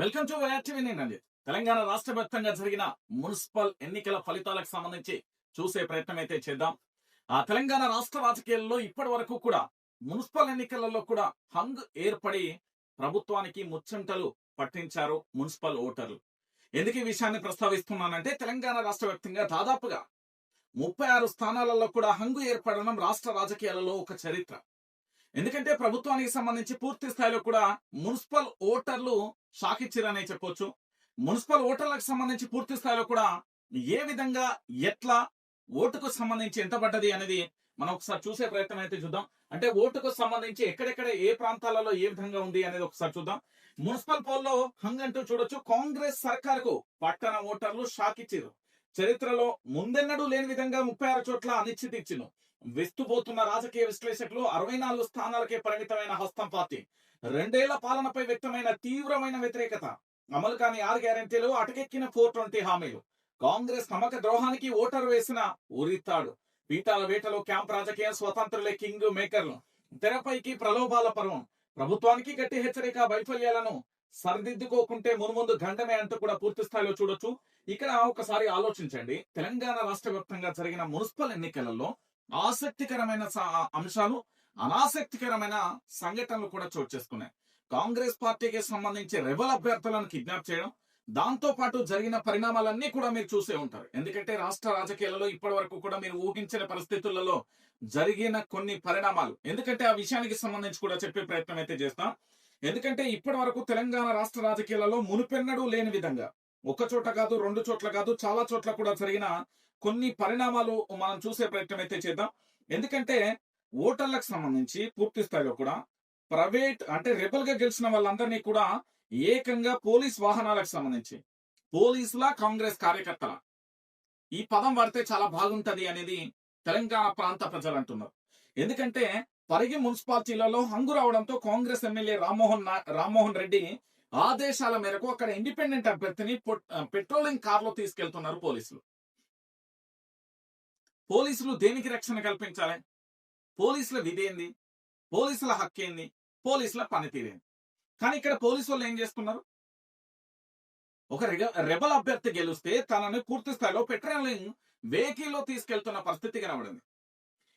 Welcome to నేనండి తెలంగాణ రాష్ట్ర వ్యాప్తంగా జరిగిన మున్సిపల్ ఎన్నికల ఫలితాలకు సంబంధించి చూసే ప్రయత్నం అయితే చేద్దాం. ఆ తెలంగాణ రాష్ట్ర రాజకీయాల్లో ఇప్పటి వరకు కూడా మున్సిపల్ ఎన్నికలలో కూడా హంగ్ ఏర్పడి ప్రభుత్వానికి ముచ్చంటలు పట్టించారు మున్సిపల్ ఓటర్లు. ఎందుకు ఈ విషయాన్ని ప్రస్తావిస్తున్నానంటే తెలంగాణ రాష్ట్ర వ్యాప్తంగా దాదాపుగా ముప్పై ఆరు స్థానాలలో కూడా హంగు ఏర్పడడం రాష్ట్ర రాజకీయాలలో ఒక చరిత్ర. ఎందుకంటే ప్రభుత్వానికి సంబంధించి పూర్తి స్థాయిలో కూడా మున్సిపల్ ఓటర్లు షాక్ ఇచ్చిరనే చెప్పొచ్చు. మున్సిపల్ ఓటర్లకు సంబంధించి పూర్తి స్థాయిలో కూడా ఏ విధంగా ఎట్లా ఓటుకు సంబంధించి ఎంత పడ్డది అనేది మనం ఒకసారి చూసే ప్రయత్నం అయితే చూద్దాం. అంటే ఓటుకు సంబంధించి ఎక్కడెక్కడ ఏ ప్రాంతాలలో ఏ విధంగా ఉంది అనేది ఒకసారి చూద్దాం. మున్సిపల్ పోల్లో హంగ్ అంటూ చూడొచ్చు. కాంగ్రెస్ సర్కార్కు పట్టణ ఓటర్లు షాక్ ఇచ్చారు చరిత్రలో ముందెన్నడూ లేని విధంగా ముప్పై ఆరు చోట్ల అనిశ్చితి ఇచ్చిను వెస్తుపోతున్న రాజకీయ విశ్లేషకులు అరవై నాలుగు స్థానాలకే పరిమితమైన హస్తం పార్టీ. రెండేళ్ళ పాలనపై వ్యక్తమైన తీవ్రమైన వ్యతిరేకత. అమలు కాని ఆరు గ్యారెంటీలు అటకెక్కిన ఫోర్ ట్వంటీ హామీలు. కాంగ్రెస్ నమ్మక ద్రోహానికి ఓటరు వేసిన ఉరితాడు. పీఠాల వేటలో క్యాంప్ రాజకీయ స్వతంత్రులే కింగ్ మేకర్లు. తెరపైకి ప్రలోభాల పర్వం. ప్రభుత్వానికి గట్టి హెచ్చరిక వైఫల్యాలను సరిదిద్దుకోకుంటే మునుముందు గండమే అంటూ కూడా పూర్తి స్థాయిలో చూడొచ్చు. ఇక్కడ ఒకసారి ఆలోచించండి. తెలంగాణ రాష్ట్ర వ్యాప్తంగా జరిగిన మున్సిపల్ ఎన్నికలలో ఆసక్తికరమైన అంశాలు అనాసక్తికరమైన సంఘటనలు కూడా చోటు చేసుకున్నాయి. కాంగ్రెస్ పార్టీకి సంబంధించి రెబల్ అభ్యర్థులను కిడ్నాప్ చేయడం దాంతో పాటు జరిగిన పరిణామాలన్నీ కూడా మీరు చూసే ఉంటారు. ఎందుకంటే రాష్ట్ర రాజకీయాలలో ఇప్పటి వరకు కూడా మీరు ఊహించిన పరిస్థితులలో జరిగిన కొన్ని పరిణామాలు. ఎందుకంటే ఆ విషయానికి సంబంధించి కూడా చెప్పే ప్రయత్నం అయితే చేస్తాం. ఎందుకంటే ఇప్పటి వరకు తెలంగాణ రాష్ట్ర రాజకీయాలలో మునుపెన్నడూ లేని విధంగా ఒక చోట కాదు రెండు చోట్ల కాదు చాలా చోట్ల కూడా జరిగిన కొన్ని పరిణామాలు మనం చూసే ప్రయత్నం అయితే చేద్దాం. ఎందుకంటే ఓటర్లకు సంబంధించి పూర్తి స్థాయిలో కూడా ప్రైవేట్ అంటే రెబల్గా గెలిచిన వాళ్ళందరినీ కూడా ఏకంగా పోలీస్ వాహనాలకు సంబంధించి పోలీసుల కాంగ్రెస్ కార్యకర్తల ఈ పదం వాడితే చాలా బాగుంటది అనేది తెలంగాణ ప్రాంత ప్రజలు అంటున్నారు. ఎందుకంటే పరిగి మున్సిపాలిటీలలో హంగు రావడంతో కాంగ్రెస్ ఎమ్మెల్యే రామ్మోహన్ రామ్మోహన్ రెడ్డి ఆదేశాల మేరకు అక్కడ ఇండిపెండెంట్ అభ్యర్థిని పెట్రోలింగ్ కార్లో తీసుకెళ్తున్నారు పోలీసులు. పోలీసులు దేనికి రక్షణ కల్పించాలి? పోలీసుల విధేంది? పోలీసుల హక్కేంది? పోలీసుల పనితీరేంది? కానీ ఇక్కడ పోలీసు వాళ్ళు ఏం చేస్తున్నారు? ఒక రెగ- రెబల్ అభ్యర్థి గెలిస్తే తనని పూర్తి స్థాయిలో పెట్రోలింగ్ వెహికల్లో తీసుకెళ్తున్న పరిస్థితి కనబడింది.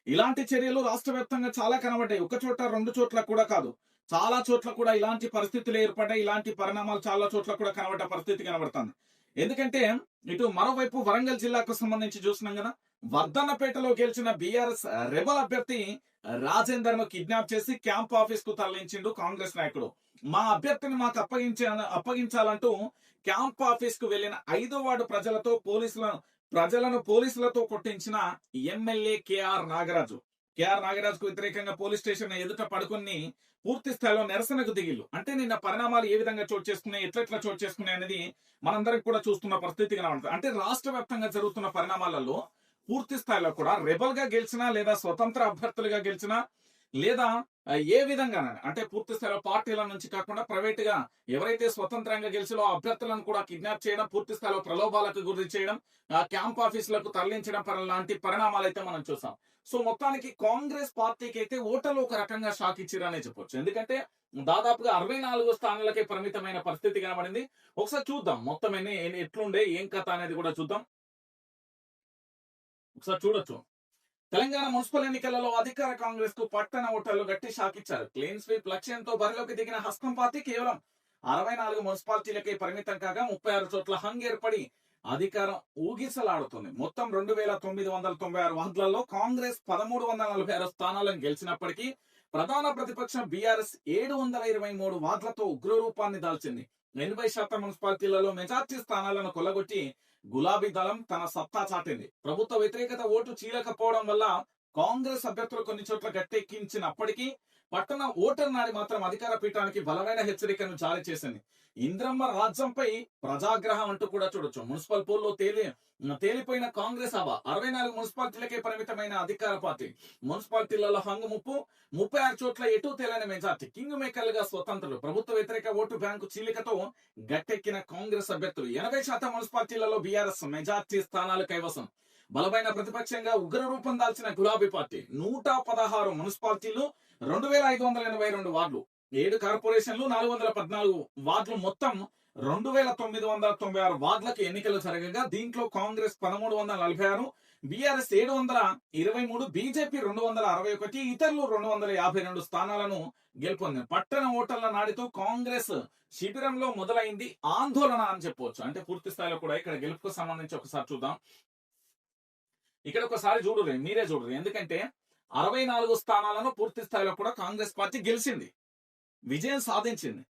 ఇలాంటి చర్యలు రాష్ట్ర వ్యాప్తంగా చాలా కనబడ్డాయి. ఒక చోట రెండు చోట్ల కూడా కాదు. చాలా చోట్ల కూడా ఇలాంటి పరిస్థితులు ఏర్పడ్డాయి. ఇలాంటి పరిణామాలు చాలా చోట్ల కూడా కనబడ్డ పరిస్థితి కనబడుతుంది. ఎందుకంటే ఇటు మరోవైపు వరంగల్ జిల్లాకు సంబంధించి చూసినాం కదా వర్ధన్నపేటలో గెలిచిన బీఆర్ఎస్ రెబల్ అభ్యర్థి రాజేందర్ను కిడ్నాప్ చేసి క్యాంప్ ఆఫీస్కు తరలించిండు కాంగ్రెస్ నాయకుడు. మా అభ్యర్థిని మాకు అప్పగించ అప్పగించాలంటూ క్యాంప్ ఆఫీస్కు వెళ్ళిన ఐదో వార్డు ప్రజలతో పోలీసులను ప్రజలను పోలీసులతో కొట్టించిన ఎమ్మెల్యే కేఆర్ నాగరాజు. కేఆర్ నాగరాజుకు వ్యతిరేకంగా పోలీస్ స్టేషన్ ఎదుట పడుకుని పూర్తి స్థాయిలో నిరసనకు దిగిల్లు. అంటే నిన్న పరిణామాలు ఏ విధంగా చోటు చేసుకున్నాయి ఎట్లెట్లా చోటు చేసుకున్నాయి అనేది మనందరికి కూడా చూస్తున్న పరిస్థితి కనబడుతుంది అంటే రాష్ట్ర వ్యాప్తంగా జరుగుతున్న పరిణామాలలో పూర్తి స్థాయిలో కూడా రెబల్గా గెలిచినా లేదా స్వతంత్ర అభ్యర్థులుగా గెలిచినా లేదా ఏ విధంగా అంటే పూర్తి స్థాయిలో పార్టీల నుంచి కాకుండా ప్రైవేట్గా ఎవరైతే స్వతంత్రంగా గెలిచిలో అభ్యర్థులను కూడా కిడ్నాప్ చేయడం పూర్తి స్థాయిలో ప్రలోభాలకు గురి చేయడం క్యాంప్ ఆఫీసులకు తరలించడం లాంటి పరిణామాలు అయితే మనం చూసాం. సో మొత్తానికి కాంగ్రెస్ పార్టీకి అయితే ఓటర్లు ఒక రకంగా షాక్ ఇచ్చిరనే చెప్పొచ్చు. ఎందుకంటే దాదాపుగా అరవై నాలుగు స్థానాలకే పరిమితమైన పరిస్థితి కనబడింది. ఒకసారి చూద్దాం మొత్తం ఎన్ని ఎన్ని- ఎట్లుండే ఏం కథ అనేది కూడా చూద్దాం. ఒకసారి చూడొచ్చు. తెలంగాణ మున్సిపల్ ఎన్నికలలో అధికార కాంగ్రెస్కు పట్టణ ఓటర్లు గట్టి షాక్ ఇచ్చారు. క్లీన్ స్వీప్ లక్ష్యంతో బరిలోకి దిగిన హస్తం పార్టీ కేవలం అరవై నాలుగు మున్సిపాలిటీలకే పరిమితం కాగా ముప్పై ఆరు చోట్ల హంగ్ ఏర్పడి అధికారం ఊగిసలాడుతుంది. మొత్తం రెండు వేల తొమ్మిది వందల తొంభై ఆరు వార్డులలో కాంగ్రెస్ పదమూడు వందల నలభై ఆరు స్థానాలను గెలిచినప్పటికీ ప్రధాన ప్రతిపక్షం బీఆర్ఎస్ ఏడు వందల ఇరవై మూడు వార్డులతో ఉగ్రరూపాన్ని దాల్చింది. ఎనభై శాతం మున్సిపాలిటీలలో మెజార్టీ స్థానాలను కొల్లగొట్టి గులాబీ దళం తన సత్తా చాటింది. ప్రభుత్వ వ్యతిరేకత ఓటు చీలకపోవడం వల్ల కాంగ్రెస్ అభ్యర్థులు కొన్ని చోట్ల గట్టెక్కించినప్పటికీ పట్టణ ఓటర్ నాడి మాత్రం అధికార పీఠానికి బలమైన హెచ్చరికను జారీ చేసింది. ఇంద్రమ్మ రాజ్యంపై ప్రజాగ్రహం అంటూ కూడా చూడొచ్చు. మున్సిపల్ పోల్లో తేలి తేలిపోయిన కాంగ్రెస్ హవా అరవై నాలుగు మున్సిపాలిటీలకే పరిమితమైన అధికార పార్టీ. మున్సిపాలిటీలలో హంగు ముప్పు ముప్పై ఆరు చోట్ల ఎటు తేలని మెజార్టీ. కింగ్ మేకర్లుగా స్వతంత్రులు ప్రభుత్వ వ్యతిరేక ఓటు బ్యాంకు చీలికతో గట్టెక్కిన కాంగ్రెస్ అభ్యర్థులు. ఎనభై శాతం మున్సిపాలిటీలలో బీఆర్ఎస్ మెజార్టీ స్థానాలు కైవసం. బలమైన ప్రతిపక్షంగా ఉగ్ర రూపం దాల్చిన గులాబీ పార్టీ. నూట పదహారు మున్సిపాలిటీలు రెండు వేల ఐదు వందల ఎనభై రెండు వార్డులు. ఏడు కార్పొరేషన్లు నాలుగు వందల పద్నాలుగు వార్డులు మొత్తం రెండు వేల తొమ్మిది వందల తొంభై ఆరు వార్డులకు ఎన్నికలు జరగగా దీంట్లో కాంగ్రెస్ పదమూడు వందల నలభై ఆరు బీఆర్ఎస్ ఏడు వందల ఇరవై మూడు బీజేపీ రెండు వందల అరవై ఒకటి ఇతరులు రెండు వందల యాభై రెండు స్థానాలను గెలుపొంది పట్టణ ఓటర్ల నాడితో కాంగ్రెస్ శిబిరంలో మొదలైంది ఆందోళన అని చెప్పవచ్చు అంటే పూర్తి స్థాయిలో కూడా ఇక్కడ గెలుపుకు సంబంధించి ఒకసారి చూద్దాం. ఇక్కడ ఒకసారి చూడరు మీరే చూడరు ఎందుకంటే అరవై నాలుగు స్థానాలను పూర్తి స్థాయిలో కూడా కాంగ్రెస్ పార్టీ గెలిచింది. విజయం సాధించింది.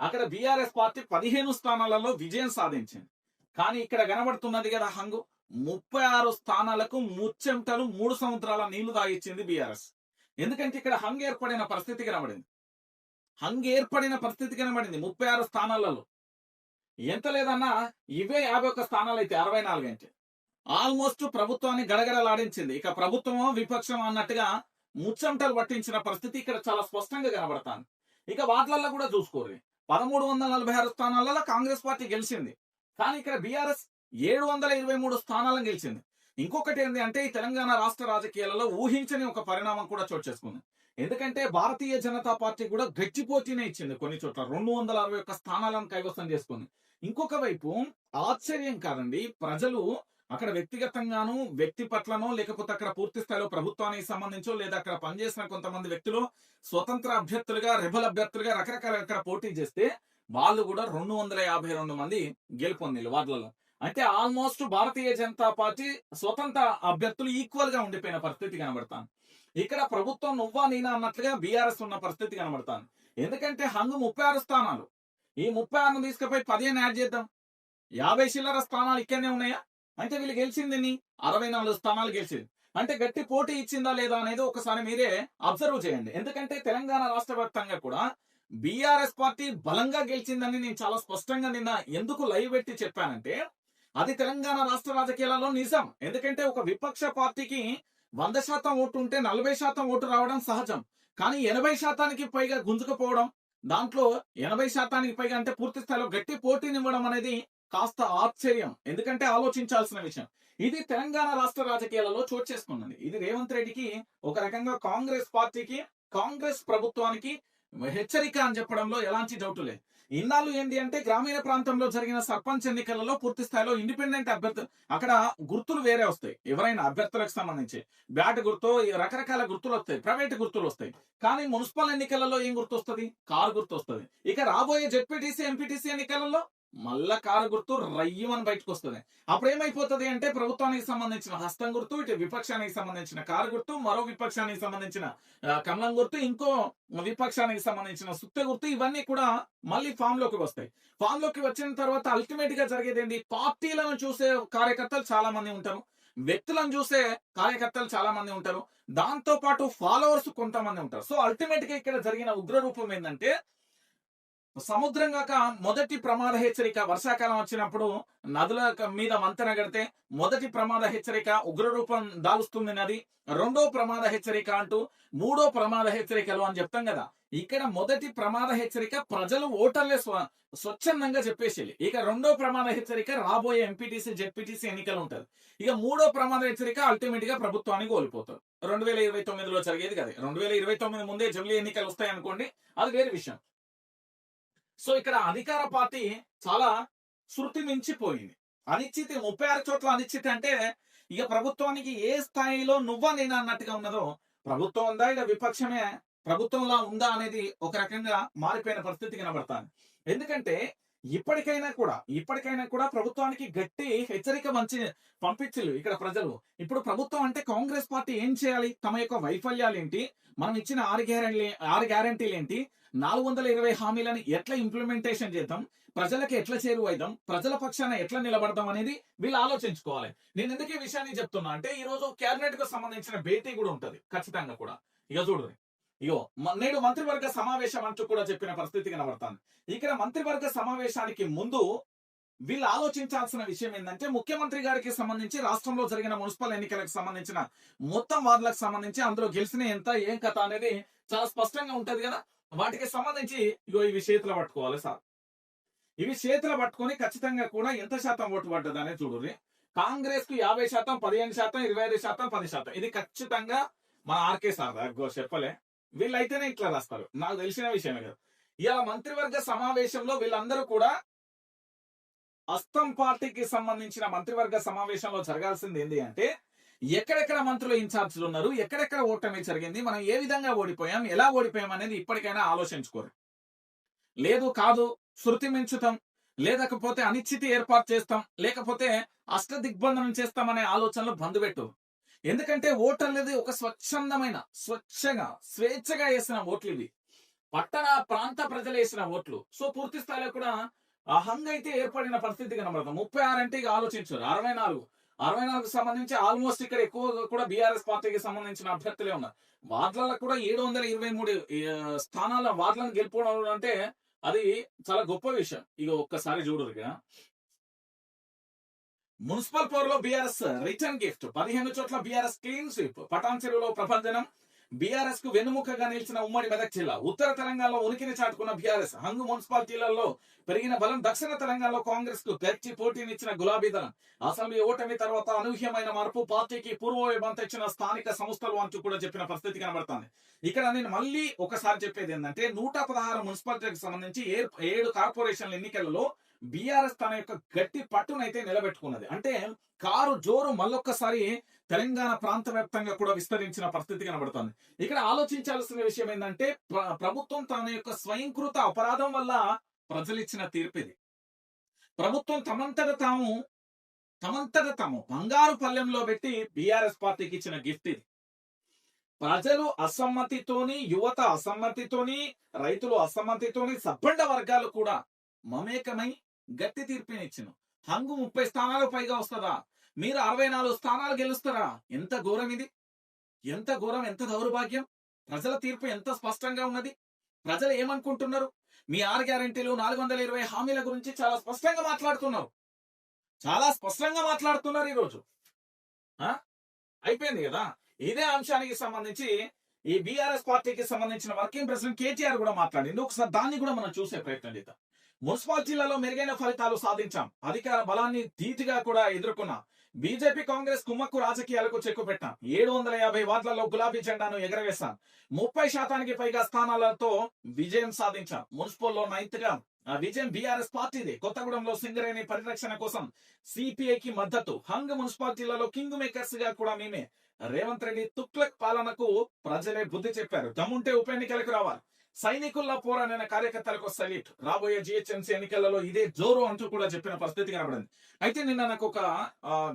అక్కడ బీఆర్ఎస్ పార్టీ పదిహేను స్థానాలలో విజయం సాధించింది. కానీ ఇక్కడ కనబడుతున్నది కదా హంగు ముప్పై ఆరు స్థానాలకు ముచ్చెంటలు మూడు సంవత్సరాల నీళ్ళు తాగిచ్చింది బీఆర్ఎస్. ఎందుకంటే ఇక్కడ హంగ్ ఏర్పడిన పరిస్థితి కనబడింది. హంగ్ ఏర్పడిన పరిస్థితి కనబడింది ముప్పై ఆరు స్థానాలలో. ఎంత లేదన్నా ఇవే యాభై ఒక్క స్థానాలు అయితే అరవై నాలుగు అంటే. ఆల్మోస్ట్ ప్రభుత్వాన్ని గడగడలాడించింది. ఇక ప్రభుత్వమో విపక్షం అన్నట్టుగా ముచ్చంటలు పట్టించిన పరిస్థితి ఇక్కడ చాలా స్పష్టంగా కనబడతాను ఇక వాటిలలో కూడా చూసుకోరు పదమూడు వందల నలభై ఆరు స్థానాలలో కాంగ్రెస్ పార్టీ గెలిచింది. కానీ ఇక్కడ బీఆర్ఎస్ ఏడు వందల ఇరవై మూడు స్థానాలను గెలిచింది. ఇంకొకటి ఏంటి అంటే ఈ తెలంగాణ రాష్ట్ర రాజకీయాలలో ఊహించని ఒక పరిణామం కూడా చోటు చేసుకుంది. ఎందుకంటే భారతీయ జనతా పార్టీ కూడా గట్టి పోటీనే ఇచ్చింది కొన్ని చోట్ల. రెండు వందల అరవై ఒక్క స్థానాలను కైవసం చేసుకుంది. ఇంకొక వైపు ఆశ్చర్యం కాదండి ప్రజలు అక్కడ వ్యక్తిగతంగాను వ్యక్తి పట్లనో లేకపోతే అక్కడ పూర్తి స్థాయిలో ప్రభుత్వానికి సంబంధించో లేదా అక్కడ పనిచేసిన కొంతమంది వ్యక్తులు స్వతంత్ర అభ్యర్థులుగా రెబల్ అభ్యర్థులుగా రకరకాల అక్కడ పోటీ చేస్తే వాళ్ళు కూడా రెండు వందల యాభై రెండు మంది గెలుపొందిలు వార్డులలో. అంటే ఆల్మోస్ట్ భారతీయ జనతా పార్టీ స్వతంత్ర అభ్యర్థులు ఈక్వల్గా ఉండిపోయిన పరిస్థితి కనబడతాను ఇక్కడ ప్రభుత్వం నువ్వా నేనా అన్నట్లుగా బీఆర్ఎస్ ఉన్న పరిస్థితి కనబడతాను ఎందుకంటే హంగు ముప్పై ఆరు స్థానాలు. ఈ ముప్పై ఆరును తీసుకుపోయి పదిహేను యాడ్ చేద్దాం. యాభై చిల్లర స్థానాలు ఇక్కడనే ఉన్నాయా? అంటే వీళ్ళు గెలిచిందని అరవై నాలుగు స్థానాలు గెలిచింది. అంటే గట్టి పోటీ ఇచ్చిందా లేదా అనేది ఒకసారి మీరే అబ్జర్వ్ చేయండి. ఎందుకంటే తెలంగాణ రాష్ట్ర వ్యాప్తంగా కూడా బీఆర్ఎస్ పార్టీ బలంగా గెలిచిందని నేను చాలా స్పష్టంగా నిన్న ఎందుకు లైవ్ పెట్టి చెప్పానంటే అది తెలంగాణ రాష్ట్ర రాజకీయాలలో నిజం. ఎందుకంటే ఒక విపక్ష పార్టీకి వంద శాతం ఓటు ఉంటే నలభై శాతం ఓటు రావడం సహజం. కానీ ఎనభై శాతానికి పైగా గుంజుకుపోవడం దాంట్లో ఎనభై శాతానికి పైగా అంటే పూర్తి స్థాయిలో గట్టి పోటీనివ్వడం అనేది కాస్త ఆశ్చర్యం. ఎందుకంటే ఆలోచించాల్సిన విషయం. ఇది తెలంగాణ రాష్ట్ర రాజకీయాలలో చోటు చేసుకున్నది. ఇది రేవంత్ రెడ్డికి ఒక రకంగా కాంగ్రెస్ పార్టీకి కాంగ్రెస్ ప్రభుత్వానికి హెచ్చరిక అని చెప్పడంలో ఎలాంటి డౌట్ లేదు. ఇన్నాళ్ళు ఏంటి అంటే గ్రామీణ ప్రాంతంలో జరిగిన సర్పంచ్ ఎన్నికలలో పూర్తి స్థాయిలో ఇండిపెండెంట్ అభ్యర్థులు అక్కడ గుర్తులు వేరే వస్తాయి. ఎవరైనా అభ్యర్థులకు సంబంధించి. బ్యాట్ గుర్తు రకరకాల గుర్తులు వస్తాయి. ప్రైవేట్ గుర్తులు వస్తాయి. కానీ మున్సిపల్ ఎన్నికలలో ఏం గుర్తు వస్తుంది కారు గుర్తు వస్తుంది ఇక రాబోయే జెడ్పీటీసీ ఎంపీటీసీ ఎన్నికలలో మళ్ళా కారు గుర్తు రయ్యమని బయటకు వస్తుంది అప్పుడు ఏమైపోతుంది అంటే ప్రభుత్వానికి సంబంధించిన హస్తం గుర్తు ఇటు విపక్షానికి సంబంధించిన కారు గుర్తు మరో విపక్షానికి సంబంధించిన కమలం గుర్తు ఇంకో విపక్షానికి సంబంధించిన సుత్త గుర్తు ఇవన్నీ కూడా మళ్ళీ ఫామ్లోకి వస్తాయి. ఫామ్లోకి వచ్చిన తర్వాత అల్టిమేట్గా జరిగేది ఏంటి పార్టీలను చూసే కార్యకర్తలు చాలా మంది ఉంటారు. వ్యక్తులను చూసే కార్యకర్తలు చాలా మంది ఉంటారు. దాంతో పాటు ఫాలోవర్స్ కొంతమంది ఉంటారు. సో అల్టిమేట్గా ఇక్కడ జరిగిన ఉగ్ర రూపం ఏంటంటే సముద్రం కాక మొదటి ప్రమాద హెచ్చరిక వర్షాకాలం వచ్చినప్పుడు నదుల మీద వంతెన కడితే మొదటి ప్రమాద హెచ్చరిక ఉగ్ర రూపం దాలుస్తుంది నది. రెండో ప్రమాద హెచ్చరిక అంటూ మూడో ప్రమాద హెచ్చరికలు అని చెప్తాం కదా. ఇక్కడ మొదటి ప్రమాద హెచ్చరిక ప్రజలు ఓటర్లే స్వ స్వచ్ఛందంగా చెప్పేసి ఇక రెండో ప్రమాద హెచ్చరిక రాబోయే ఎంపీటీసీ జెడ్పీటీసీ ఎన్నికలు ఉంటది ఇక మూడో ప్రమాద హెచ్చరిక అల్టిమేట్గా ప్రభుత్వానికి కోల్పోతారు. రెండు వేల ఇరవై తొమ్మిదిలో జరిగేది కదా. రెండు వేల ఇరవై తొమ్మిది ముందే జమిలీ ఎన్నికలు వస్తాయి అనుకోండి అది వేరే విషయం. సో ఇక్కడ అధికార పార్టీ చాలా శృతి మించిపోయింది. అనిశ్చితి ముప్పై ఆరు చోట్ల అనిశ్చితి అంటే ఇక ప్రభుత్వానికి ఏ స్థాయిలో నువ్వా నేను అన్నట్టుగా ఉన్నదో ప్రభుత్వం ఉందా ఇక విపక్షమే ప్రభుత్వంలా ఉందా అనేది ఒక రకంగా మారిపోయిన పరిస్థితి కనబడతాను ఎందుకంటే ఇప్పటికైనా కూడా ఇప్పటికైనా కూడా ప్రభుత్వానికి గట్టి హెచ్చరిక మంచి పంపించలు ఇక్కడ ప్రజలు. ఇప్పుడు ప్రభుత్వం అంటే కాంగ్రెస్ పార్టీ ఏం చేయాలి? తమ యొక్క వైఫల్యాలు ఏంటి మనం ఇచ్చిన ఆరు గ్యారెంటీ ఆరు గ్యారంటీలు ఏంటి నాలుగు వందల ఇరవై హామీలను ఎట్లా ఇంప్లిమెంటేషన్ చేద్దాం? ప్రజలకు ఎట్లా చేరువైదాం? ప్రజల పక్షాన ఎట్లా నిలబడదాం అనేది వీళ్ళు ఆలోచించుకోవాలి. నేను ఎందుకు ఈ విషయాన్ని చెప్తున్నా అంటే ఈ రోజు కేబినెట్కు సంబంధించిన భేటీ కూడా ఉంటది ఖచ్చితంగా కూడా. ఇక చూడండి ఇగో నేడు మంత్రివర్గ సమావేశం అంటూ కూడా చెప్పిన పరిస్థితి కనబడతాను ఇక్కడ మంత్రివర్గ సమావేశానికి ముందు వీళ్ళు ఆలోచించాల్సిన విషయం ఏంటంటే ముఖ్యమంత్రి గారికి సంబంధించి రాష్ట్రంలో జరిగిన మున్సిపల్ ఎన్నికలకు సంబంధించిన మొత్తం వార్డులకు సంబంధించి అందులో గెలిచిన ఎంత ఏం కథ అనేది చాలా స్పష్టంగా ఉంటది కదా. వాటికి సంబంధించి ఇగో ఇవి చేతులు పట్టుకోవాలి సార్. ఇవి చేతులు పట్టుకొని ఖచ్చితంగా కూడా ఎంత శాతం ఓటు పడ్డది అనేది చూడండి కాంగ్రెస్కు యాభై శాతం పదిహేను శాతం ఇరవై ఐదు శాతం పది శాతం. ఇది ఖచ్చితంగా మన ఆర్కే సార్ చెప్పలే. వీళ్ళైతేనే ఇట్లా రాస్తారు. నాకు తెలిసిన విషయమే కదా. ఇలా మంత్రివర్గ సమావేశంలో వీళ్ళందరూ కూడా అస్తం పార్టీకి సంబంధించిన మంత్రివర్గ సమావేశంలో జరగాల్సింది ఏంటి అంటే ఎక్కడెక్కడ మంత్రులు ఇన్ఛార్జీలు ఉన్నారు ఎక్కడెక్కడ ఓటమి జరిగింది మనం ఏ విధంగా ఓడిపోయాం ఎలా ఓడిపోయాం అనేది ఇప్పటికైనా ఆలోచించుకోరు. లేదు కాదు శృతి మించుతాం లేకపోతే అనిశ్చితి ఏర్పాటు చేస్తాం లేకపోతే అష్ట దిగ్బంధనం చేస్తామనే ఆలోచనలు బంద్ పెట్టు ఎందుకంటే ఓటు అనేది ఒక స్వచ్ఛందమైన స్వచ్ఛగా స్వేచ్ఛగా వేసిన ఓట్లు ఇవి. పట్టణ ప్రాంత ప్రజలు వేసిన ఓట్లు. సో పూర్తి స్థాయిలో కూడా ఆ హంగ్ అయితే ఏర్పడిన పరిస్థితి కనబడుతుంది ముప్పై ఆరు అంటే ఇక ఆలోచించారు. అరవై నాలుగు. అరవై నాలుగు సంబంధించి ఆల్మోస్ట్ ఇక్కడ ఎక్కువ కూడా బీఆర్ఎస్ పార్టీకి సంబంధించిన అభ్యర్థులే ఉన్నారు. వార్డులలో కూడా ఏడు వందల ఇరవై మూడు స్థానాల వార్డులను గెలుపుకోవడం అంటే అది చాలా గొప్ప విషయం. ఇక ఒక్కసారి చూడరు municipal power BRS return gift. పదిహేను చోట్ల బీఆర్ఎస్ క్లీన్ స్వీప్. పటాన్ చెరువులో ప్రభంజనం. బీఆర్ఎస్కు వెన్నుముకగా నిలిచిన ఉమ్మడి మెదక్ జిల్లా. ఉత్తర తెలంగాణలో ఉనికిని చాటుకున్న బీఆర్ఎస్. హంగు మున్సిపాలిటీలలో పెరిగిన బలం దక్షిణ తెలంగాణలో కాంగ్రెస్కు గట్టి పోటీనిచ్చిన గులాబీదనం అసెంబ్లీ ఓటమి తర్వాత అనూహ్యమైన మార్పు పార్టీకి పూర్వవైభవం తెచ్చిన స్థానిక సంస్థలు అంటూ కూడా చెప్పిన పరిస్థితి కనబడుతుంది. ఇక్కడ నేను మళ్ళీ ఒకసారి చెప్పేది ఏంటంటే నూట పదహారు మున్సిపాలిటీలకు సంబంధించి ఏ- ఏడు కార్పొరేషన్ల ఎన్నికలలో బీఆర్ఎస్ తన యొక్క గట్టి పట్టునైతే నిలబెట్టుకున్నది. అంటే కారు జోరు మళ్ళొక్కసారి తెలంగాణ ప్రాంత వ్యాప్తంగా కూడా విస్తరించిన పరిస్థితి కనబడుతుంది. ఇక్కడ ఆలోచించాల్సిన విషయం ఏంటంటే ప్రభుత్వం తన యొక్క స్వయంకృత అపరాధం వల్ల ప్రజలు ఇచ్చిన తీర్పు ఇది ప్రభుత్వం తమంతట తాము తమంతట తాము బంగారు పల్లెంలో పెట్టి బీఆర్ఎస్ పార్టీకి ఇచ్చిన గిఫ్ట్ ఇది. ప్రజలు అసమ్మతితోని యువత అసమ్మతితోని రైతులు అసమ్మతితోని సబ్బండ వర్గాలు కూడా మమేకమై గట్టి తీర్పునిచ్చును. హంగు ముప్పై స్థానాలు పైగా వస్తుందా? మీరు అరవై నాలుగు స్థానాలు గెలుస్తారా? ఎంత ఘోరం ఇది? ఎంత ఘోరం? ఎంత దౌర్భాగ్యం? ప్రజల తీర్పు ఎంత స్పష్టంగా ఉన్నది? ప్రజలు ఏమనుకుంటున్నారు? మీ ఆరు గ్యారెంటీలు నాలుగు వందల ఇరవై హామీల గురించి చాలా స్పష్టంగా మాట్లాడుతున్నారు. చాలా స్పష్టంగా మాట్లాడుతున్నారు ఈరోజు. ఆ? అయిపోయింది కదా? ఇదే అంశానికి సంబంధించి ఈ బీఆర్ఎస్ పార్టీకి సంబంధించిన వర్కింగ్ ప్రెసిడెంట్ కేటీఆర్ కూడా మాట్లాడింది. ఒకసారి దాన్ని కూడా మనం చూసే ప్రయత్నం చేద్దాం. మున్సిపాలిటీలలో మెరుగైన ఫలితాలు సాధించాం. అధికార బలాన్ని ధీటుగా కూడా ఎదుర్కొన్నాం. బీజేపీ కాంగ్రెస్ కుమ్మక్కు రాజకీయాలకు చెక్కు పెట్టాం. ఏడు వందల యాభై వార్డులలో గులాబీ జెండాను ఎగరవేశాం. ముప్పై శాతానికి పైగా స్థానాలతో విజయం సాధించాం. మున్సిపల్లో నైన్త్గా ఆ విజయం బీఆర్ఎస్ పార్టీది. కొత్తగూడెంలో సింగరేణి పరిరక్షణ కోసం సిపిఐకి మద్దతు. హంగ్ మున్సిపాలిటీలలో కింగ్ మేకర్స్గా కూడా మేమే. రేవంత్ రెడ్డి తుక్లక్ పాలనకు ప్రజలే బుద్ధి చెప్పారు. దమ్ముంటే ఉప ఎన్నికలకు రావాలి. సైనికుల్లో పోరాడిన కార్యకర్తలకు సల్యూట్. రాబోయే జిహెచ్ఎంసీ ఎన్నికలలో ఇదే జోరు అంటూ కూడా చెప్పిన పరిస్థితి కనబడింది. అయితే నిన్న నాకు ఒక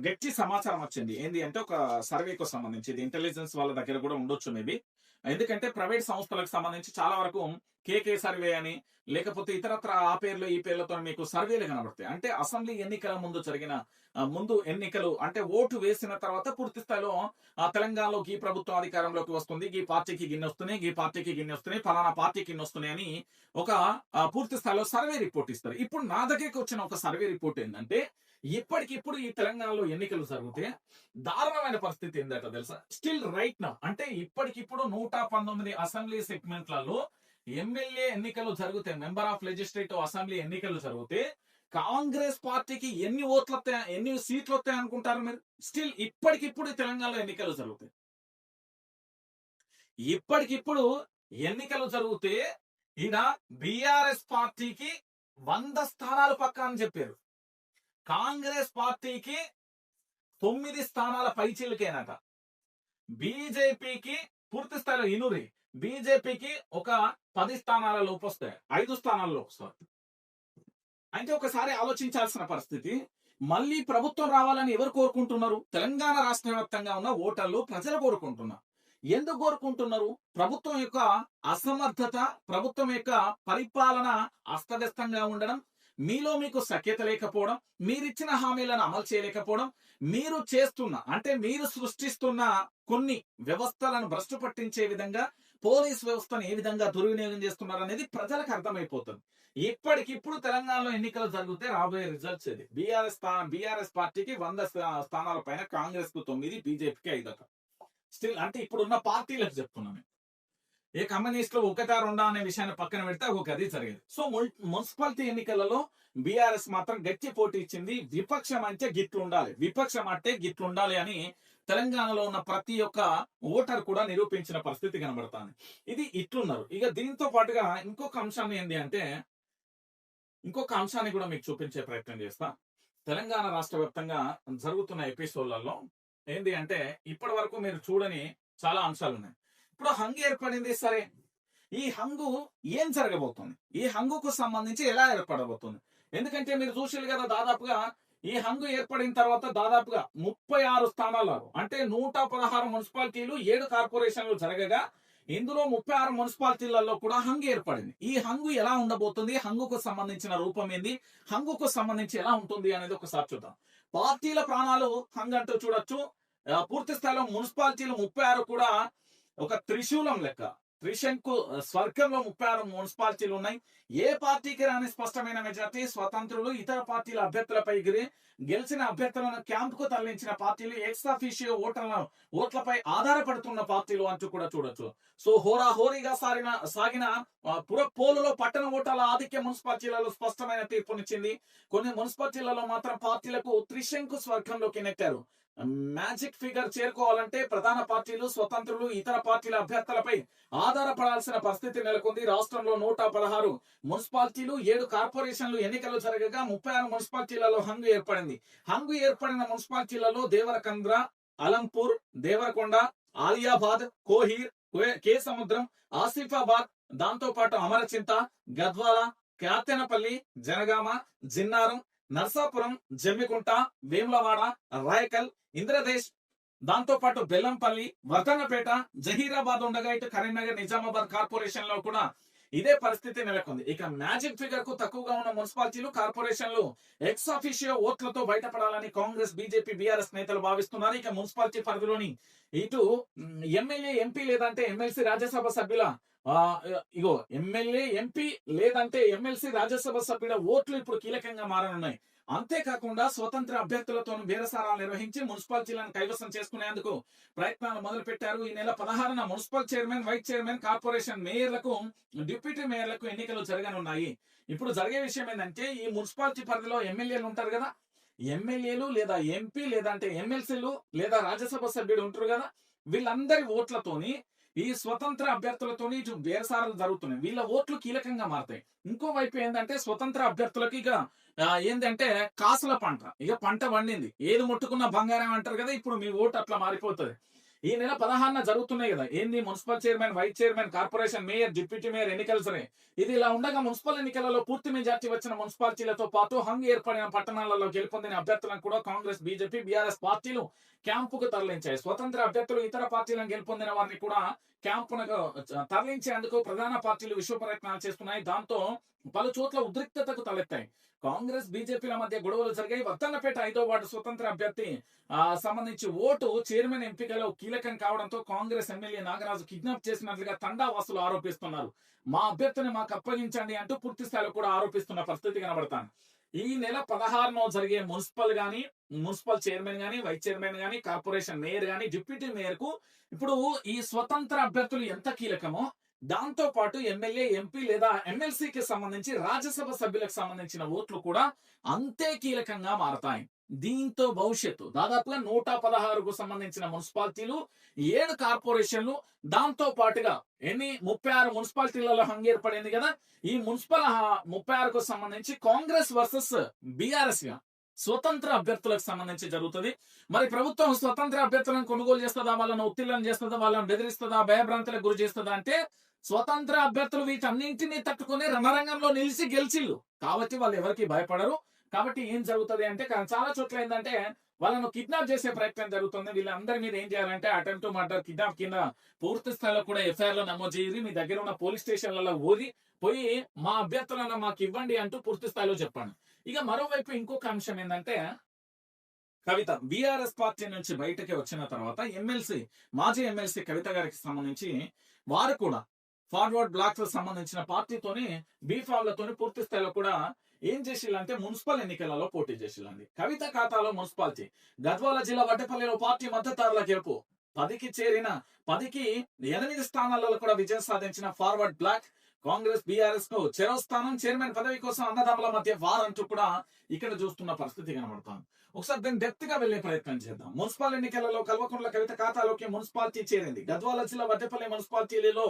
గట్టి సమాచారం వచ్చింది. ఏంది అంటే ఒక సర్వేకు సంబంధించి ఇది ఇంటెలిజెన్స్ వాళ్ళ దగ్గర కూడా ఉండొచ్చు మేబీ ఎందుకంటే ప్రైవేట్ సంస్థలకు సంబంధించి చాలా వరకు కేకే సర్వే అని లేకపోతే ఇతరత్ర ఆ పేర్లు ఈ పేర్లతో మీకు సర్వేలు కనబడతాయి. అంటే అసెంబ్లీ ఎన్నికల ముందు జరిగిన ముందు ఎన్నికలు అంటే ఓటు వేసిన తర్వాత పూర్తి స్థాయిలో ఆ తెలంగాణలో ఈ ప్రభుత్వం అధికారంలోకి వస్తుంది. ఈ పార్టీకి గిన్నె వస్తున్నాయి ఈ పార్టీకి గిన్నె వస్తున్నాయి ఫలానా పార్టీకి గిన్నె వస్తున్నాయి అని ఒక పూర్తి స్థాయిలో సర్వే రిపోర్ట్ ఇస్తారు. ఇప్పుడు నా దగ్గరికి వచ్చిన ఒక సర్వే రిపోర్ట్ ఏంటంటే ఇప్పటికిప్పుడు ఈ తెలంగాణలో ఎన్నికలు జరిగితే దారుణమైన పరిస్థితి ఏందట తెలుసా? స్టిల్ రైట్ నా అంటే ఇప్పటికిప్పుడు నూట పంతొమ్మిది అసెంబ్లీ సెగ్మెంట్లలో ఎమ్మెల్యే ఎన్నికలు జరిగితే మెంబర్ ఆఫ్ లెజిస్లేటివ్ అసెంబ్లీ ఎన్నికలు జరిగితే కాంగ్రెస్ పార్టీకి ఎన్ని ఓట్లు వస్తాయి ఎన్ని సీట్లు వస్తాయి అనుకుంటారు మీరు? స్టిల్ ఇప్పటికిప్పుడు తెలంగాణలో ఎన్నికలు జరుగుతాయి. ఇప్పటికిప్పుడు ఎన్నికలు జరిగితే ఈయన బిఆర్ఎస్ పార్టీకి వంద స్థానాలు పక్క అని చెప్పారు. కాంగ్రెస్ పార్టీకి తొమ్మిది స్థానాల పైచీలకేనట. బీజేపీకి పూర్తి స్థాయిలో ఇనురి. బీజేపీకి ఒక పది స్థానాల లోపు వస్తాయి ఐదు స్థానాల్లో వస్తాయి అంటే ఒకసారి ఆలోచించాల్సిన పరిస్థితి. మళ్ళీ ప్రభుత్వం రావాలని ఎవరు కోరుకుంటున్నారు? తెలంగాణ రాష్ట్ర వ్యాప్తంగా ఉన్న ఓటర్లు ప్రజలు కోరుకుంటున్నారు. ఎందుకు కోరుకుంటున్నారు? ప్రభుత్వం యొక్క అసమర్థత ప్రభుత్వం యొక్క పరిపాలన అస్తవ్యస్తంగా ఉండడం మీలో మీకు సఖ్యత లేకపోవడం మీరిచ్చిన హామీలను అమలు చేయలేకపోవడం మీరు చేస్తున్న అంటే మీరు సృష్టిస్తున్న కొన్ని వ్యవస్థలను భ్రష్టు పట్టించే విధంగా పోలీస్ వ్యవస్థను ఏ విధంగా దుర్వినియోగం చేస్తున్నారు అనేది ప్రజలకు అర్థమైపోతుంది. ఇప్పటికిప్పుడు తెలంగాణలో ఎన్నికలు జరిగితే రాబోయే రిజల్ట్స్ ఇది బీఆర్ఎస్ బీఆర్ఎస్ పార్టీకి వంద స్థానాల పైన కాంగ్రెస్కు తొమ్మిది బీజేపీకి ఐదు స్టిల్ అంటే ఇప్పుడున్న పార్టీలకు చెప్తున్నాను ఏ కమ్యూనిస్టులు ఒకటా రెండా అనే విషయాన్ని పక్కన పెడితే ఒక అది జరిగింది. సో మున్సిపాలిటీ ఎన్నికలలో బీఆర్ఎస్ మాత్రం గట్టి పోటీ ఇచ్చింది విపక్షం అంటే గిట్లు ఉండాలి విపక్షం అంటే గిట్లు ఉండాలి అని తెలంగాణలో ఉన్న ప్రతి ఒక్క ఓటర్ కూడా నిరూపించిన పరిస్థితి కనబడుతుంది. ఇది ఇట్లున్నారు. ఇక దీంతో పాటుగా ఇంకొక అంశాన్ని ఏంటి అంటే ఇంకొక అంశాన్ని కూడా మీకు చూపించే ప్రయత్నం చేస్తా. తెలంగాణ రాష్ట్ర వ్యాప్తంగా జరుగుతున్న ఎపిసోడ్లలో ఏంటి అంటే ఇప్పటి వరకు మీరు చూడని చాలా అంశాలు ఉన్నాయి ఇప్పుడు హంగు ఏర్పడింది సరే. ఈ హంగు ఏం జరగబోతుంది? ఈ హంగుకు సంబంధించి ఎలా ఏర్పడబోతుంది? ఎందుకంటే మీరు చూసారు కదా దాదాపుగా ఈ హంగు ఏర్పడిన తర్వాత దాదాపుగా ముప్పై ఆరు స్థానాలు అంటే నూట పదహారు మున్సిపాలిటీలు ఏడు కార్పొరేషన్లు జరగగా ఇందులో ముప్పై ఆరు మున్సిపాలిటీలలో కూడా హంగు ఏర్పడింది. ఈ హంగు ఎలా ఉండబోతుంది? హంగుకు సంబంధించిన రూపం ఏంది? హంగుకు సంబంధించి ఎలా ఉంటుంది అనేది ఒకసారి చూద్దాం. పార్టీల ప్రాణాలు హంగ్ అంటూ చూడొచ్చు పూర్తి స్థాయిలో మున్సిపాలిటీలు ముప్పై ఆరు కూడా ఒక త్రిశూలం లెక్క. త్రిశంకు స్వర్గంలో ముప్పై ఆరు మున్సిపాలిటీలు ఉన్నాయి. ఏ పార్టీకి రాని స్పష్టమైన మెజార్టీ స్వతంత్రులు ఇతర పార్టీల అభ్యర్థులపై గెలిచిన అభ్యర్థులను క్యాంప్కు తరలించిన పార్టీలు ఎక్స్ట్రా అఫీషియో ఓటర్ల ఓట్లపై ఆధారపడుతున్న పార్టీలు అంటూ కూడా చూడొచ్చు. సో హోరా హోరీగా సాగిన సాగిన పుర పోలులో పట్టణ ఓటర్ల ఆధిక్య మున్సిపాలిటీలలో స్పష్టమైన తీర్పునిచ్చింది. కొన్ని మున్సిపాలిటీలలో మాత్రం పార్టీలకు త్రిశంకు స్వర్గంలోకి నెట్టారు. మ్యాజిక్ ఫిగర్ చేరుకోవాలంటే ప్రధాన పార్టీలు స్వతంత్రులు ఇతర పార్టీల అభ్యర్థులపై ఆధారపడాల్సిన పరిస్థితి నెలకొంది. రాష్ట్రంలో నూట పదహారు మున్సిపాలిటీలు ఏడు కార్పొరేషన్లు ఎన్నికలు జరగగా ముప్పై ఆరు మున్సిపాలిటీలలో హంగు ఏర్పడింది. హంగు ఏర్పడిన మున్సిపాలిటీలలో దేవరకంద్ర అలంపూర్ దేవరకొండ ఆలియాబాద్ కోహీర్ కే- సముద్రం ఆసిఫాబాద్ దాంతో పాటు అమరచింత గద్వాల క్యాతెనపల్లి జనగామ జిన్నారం నర్సాపురం జమ్మికుంట వేములవాడ రాయకల్ ఇంద్రదేశ్ దాంతో పాటు బెల్లంపల్లి వర్ధన్నపేట జహీరాబాద్ ఉండగా ఇటు కరీంనగర్ నిజామాబాద్ కార్పొరేషన్లో కూడా ఇదే పరిస్థితి నెలకొంది. ఇక మ్యాజిక్ ఫిగర్కు తక్కువగా ఉన్న మున్సిపాలిటీలు కార్పొరేషన్లు ఎక్స్ ఆఫీషియో ఓట్లతో బయటపడాలని కాంగ్రెస్ బీజేపీ బీఆర్ఎస్ నేతలు భావిస్తున్నారు. ఇక మున్సిపాలిటీ పరిధిలోని ఇటు ఎమ్మెల్యే ఎంపీ లేదంటే ఎమ్మెల్సీ రాజ్యసభ సభ్యుల ఇగో ఎమ్మెల్యే ఎంపీ లేదంటే ఎమ్మెల్సీ రాజ్యసభ సభ్యుల ఓట్లు ఇప్పుడు కీలకంగా మారనున్నాయి. అంతేకాకుండా స్వతంత్ర అభ్యర్థులతో బేరసారాలు నిర్వహించి మున్సిపాలిటీలను కైవసం చేసుకునేందుకు ప్రయత్నాలు మొదలు పెట్టారు ఈ నెల పదహారున municipal chairman vice chairman corporation మేయర్లకు deputy మేయర్లకు ఎన్నికలు జరగనున్నాయి. ఇప్పుడు జరిగే విషయం ఏంటంటే ఈ మున్సిపాలిటీ పరిధిలో ఎమ్మెల్యేలు ఉంటారు కదా. ఎమ్మెల్యేలు లేదా ఎంపీ లేదంటే ఎమ్మెల్సీలు లేదా రాజ్యసభ సభ్యుడు ఉంటారు కదా. వీళ్ళందరి ఓట్లతోని ఈ స్వతంత్ర అభ్యర్థులతోని ఇటు బేరసారాలు జరుగుతున్నాయి. వీళ్ళ ఓట్లు కీలకంగా మారతాయి. ఇంకో వైపు ఏంటంటే స్వతంత్ర అభ్యర్థులకి ఇక ఏంటంటే కాసుల పంట. ఇక పంట పండింది. ఏది ముట్టుకున్న బంగారం అంటారు కదా ఇప్పుడు మీ ఓటు అట్లా మారిపోతుంది. ఈ నెల పదహారున జరుగుతున్నాయి కదా ఏంది municipal chairman vice chairman corporation mayor deputy mayor ఎన్నికలు సరే ఇది ఇలా ఉండగా మున్సిపల్ ఎన్నికలలో పూర్తి మెజార్టీ వచ్చిన మున్సిపాలిటీలతో పాటు హంగ్ ఏర్పడిన పట్టణాలలో గెలుపొందిన అభ్యర్థులను కూడా కాంగ్రెస్ బీజేపీ బీఆర్ఎస్ పార్టీలు క్యాంపుకు తరలించాయి. స్వతంత్ర అభ్యర్థులు ఇతర పార్టీలను గెలుపొందిన వారిని కూడా క్యాంపునకు తరలించేందుకు ప్రధాన పార్టీలు విశ్వ ప్రయత్నాలు చేస్తున్నాయి. దాంతో పలు చోట్ల ఉద్రిక్తతకు తలెత్తాయి. కాంగ్రెస్ బీజేపీల మధ్య గొడవలు జరిగాయి. వర్తన్నపేట ఐదో వార్డు స్వతంత్ర అభ్యర్థి సంబంధించి ఓటు చైర్మన్ ఎంపికలో కీలకం కావడంతో కాంగ్రెస్ ఎమ్మెల్యే నాగరాజు కిడ్నాప్ చేసినట్లుగా తండావాసులు ఆరోపిస్తున్నారు. మా అభ్యర్థిని మాకు అప్పగించండి అంటూ పూర్తి స్థాయిలో కూడా ఆరోపిస్తున్న పరిస్థితి కనబడతాను ఈ నెల పదహారునో జరిగే మున్సిపల్ గాని మున్సిపల్ చైర్మన్ గాని వైస్ చైర్మన్ గాని కార్పొరేషన్ మేయర్ గాని డిప్యూటీ మేయర్కు ఇప్పుడు ఈ స్వతంత్ర అభ్యర్థులు ఎంత కీలకమో దాంతో పాటు ఎమ్మెల్యే ఎంపీ లేదా ఎమ్మెల్సీకి సంబంధించి రాజ్యసభ సభ్యులకు సంబంధించిన ఓట్లు కూడా అంతే కీలకంగా మారతాయి. దీంతో భవిష్యత్తు. దాదాపుగా నూట పదహారుకు సంబంధించిన మున్సిపాలిటీలు ఏడు కార్పొరేషన్లు దాంతో పాటుగా ఎన్ని? ముప్పై ఆరు మున్సిపాలిటీలలో హంగ్ ఏర్పడింది కదా? ఈ మున్సిపల్ ముప్పై ఆరుకు సంబంధించి కాంగ్రెస్ వర్సెస్ బీఆర్ఎస్గా స్వతంత్ర అభ్యర్థులకు సంబంధించి జరుగుతుంది. మరి ప్రభుత్వం స్వతంత్ర అభ్యర్థులను కొనుగోలు చేస్తుందా? వాళ్ళని ఉత్తీర్ణం చేస్తుందా? వాళ్ళని బెదిరిస్తుందా? భయభ్రాంతులకు గురి చేస్తుందా? అంటే స్వతంత్ర అభ్యర్థులు వీటన్నింటినీ తట్టుకుని రణరంగంలో నిలిచి గెలిచిల్లు కాబట్టి వాళ్ళు ఎవరికి భయపడరు. కాబట్టి ఏం జరుగుతుంది అంటే చాలా చోట్ల ఏంటంటే వాళ్ళను కిడ్నాప్ చేసే ప్రయత్నం జరుగుతుంది. వీళ్ళందరి మీద ఏం చేయాలంటే అటెంప్ట్ మర్డర్ కిడ్నాప్ కింద పూర్తి స్థాయిలో కూడా ఎఫ్ఐఆర్లో నమోదు చేసి మీ దగ్గర ఉన్న పోలీస్ స్టేషన్లలో ఊరి పోయి మా అభ్యర్థులను మాకు ఇవ్వండి అంటూ పూర్తి స్థాయిలో చెప్పాను ఇక మరోవైపు ఇంకొక అంశం ఏంటంటే కవిత బీఆర్ఎస్ పార్టీ నుంచి బయటకి వచ్చిన తర్వాత ఎమ్మెల్సీ మాజీ ఎమ్మెల్సీ కవిత గారికి సంబంధించి వారు కూడా ఫార్వర్డ్ బ్లాక్స్ సంబంధించిన పార్టీతోని బీఫామ్లతోని పూర్తి స్థాయిలో కూడా ఏం చేసిల్లంటే మున్సిపల్ ఎన్నికలలో పోటీ చేసిల్లండి. కవిత ఖాతాలో మున్సిపాలిటీ గద్వాల జిల్లా వడ్డపల్లిలో పార్టీ మద్దతుదారుల గెలుపు. పదికి చేరిన పదికి ఎనిమిది స్థానాలలో కూడా విజయం సాధించిన ఫార్వర్డ్ బ్లాక్ కాంగ్రెస్ బీఆర్ఎస్కు చిరస్థానం చైర్మన్ పదవి కోసం అన్నదమ్ముల మధ్య వార్ అంటూ కూడా ఇక్కడ చూస్తున్న పరిస్థితి కనబడుతోంది. ఒకసారి దాన్ని డెప్త్గా వెళ్ళే ప్రయత్నం చేద్దాం. మున్సిపల్ ఎన్నికలలో కల్వకుంట్ల కవిత ఖాతాలోకి మున్సిపాలిటీ చేరింది. గద్వాల జిల్లా వడ్డేపల్లి మున్సిపాలిటీలో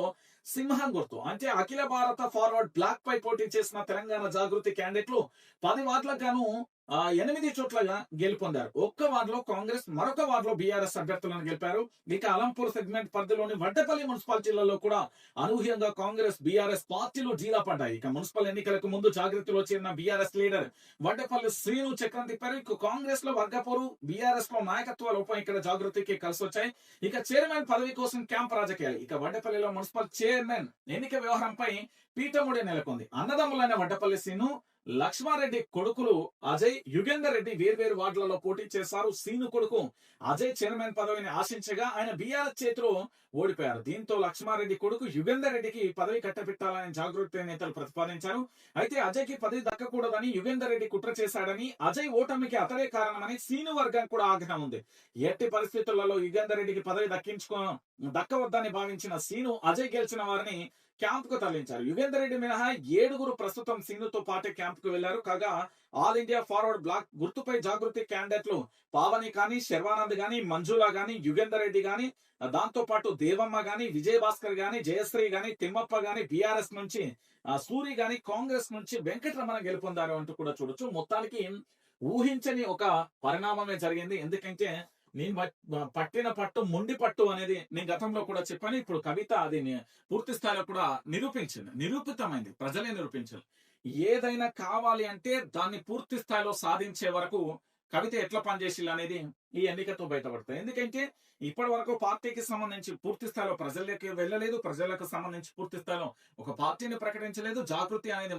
సింహం గుర్తు. అంటే అఖిల భారత ఫార్వర్డ్ బ్లాక్ పై పోటీ చేసిన తెలంగాణ జాగృతి క్యాండిడేట్లు పది వార్డులకు గాను ఎనిమిది చోట్ల గెలుపొందారు. ఒక్క వార్డులో కాంగ్రెస్ మరొక వార్డులో బీఆర్ఎస్ అభ్యర్థులను గెలిపారు. ఇక అలంపూర్ సెగ్మెంట్ పరిధిలోని వడ్డపల్లి మున్సిపాలిటీలలో కూడా అనూహ్యంగా కాంగ్రెస్ బీఆర్ఎస్ పార్టీలు ఢీలా పడ్డాయి. ఇక మున్సిపల్ ఎన్నికలకు ముందు జాగ్రత్తలో చేరిన బీఆర్ఎస్ లీడర్ వడ్డపల్లి శ్రీను చక్రం తిప్పారు. ఇక కాంగ్రెస్లో వర్గపోరు బీఆర్ఎస్లో నాయకత్వ లోపం ఇక్కడ జాగృతికి కలిసి వచ్చాయి ఇక చైర్మన్ పదవి కోసం క్యాంప్ రాజకీయాలు. ఇక వడ్డపల్లిలో మున్సిపల్ చైర్మన్ ఎన్నిక వ్యవహారంపై పీఠముడి నెలకొంది. అన్నదమ్ములైన వడ్డపల్లి శ్రీను లక్ష్మారెడ్డి కొడుకులు అజయ్ యుగేందర్ రెడ్డి వేర్వేరు వార్డులలో పోటీ చేశారు. సీను కొడుకు అజయ్ చైర్మన్ పదవిని ఆశించగా ఆయన బీఆర్ఎస్ చేతిలో ఓడిపోయారు. దీంతో లక్ష్మారెడ్డి కొడుకు యుగేందర్ రెడ్డికి పదవి కట్టబెట్టాలని జాగృతి నేతలు ప్రతిపాదించారు. అయితే అజయ్కి పదవి దక్కకూడదని యుగేందర్ రెడ్డి కుట్ర చేశాడని అజయ్ ఓటమికి అతడే కారణమని సీను వర్గం కూడా ఆగ్రహం ఉంది. ఎట్టి పరిస్థితులలో యుగేందర్ రెడ్డికి పదవి దక్కించుకో దక్కవద్దని భావించిన సీను అజయ్ గెలిచిన వారిని క్యాంప్కు తరలించారు. యుగేందర్ రెడ్డి మినహా ఏడుగురు ప్రస్తుతం సీనుతో పాటే క్యాంప్కు వెళ్ళారు. కాగా ఆల్ ఇండియా ఫార్వర్డ్ బ్లాక్ గుర్తుపై జాగృతి క్యాండిడేట్లు పావని కానీ శర్వానంద్ గాని మంజులా గాని యుగేందర్ రెడ్డి గాని దాంతో పాటు దేవమ్మ గాని విజయభాస్కర్ గాని జయశ్రీ గాని తిమ్మప్ప గాని బీఆర్ఎస్ నుంచి సూరి గాని కాంగ్రెస్ నుంచి వెంకటరమణ గెలుపొందారు అంటూ కూడా చూడొచ్చు. మొత్తానికి ఊహించని ఒక పరిణామమే జరిగింది. ఎందుకంటే నేను పట్టిన పట్టు మొండి పట్టు అనేది నేను గతంలో కూడా చెప్పాను. ఇప్పుడు కవిత అది పూర్తి స్థాయిలో కూడా నిరూపించింది. నిరూపితమైంది. ప్రజలే నిరూపించారు. ఏదైనా కావాలి అంటే దాన్ని పూర్తి స్థాయిలో సాధించే వరకు కవిత ఎట్లా పనిచేసి అనేది ఈ ఎన్నికతో బయటపడతాయి. ఎందుకంటే ఇప్పటి వరకు పార్టీకి సంబంధించి పూర్తి స్థాయిలో ప్రజలకి వెళ్ళలేదు. ప్రజలకు సంబంధించి పూర్తి స్థాయిలో ఒక పార్టీని ప్రకటించలేదు. జాగృతి అనేది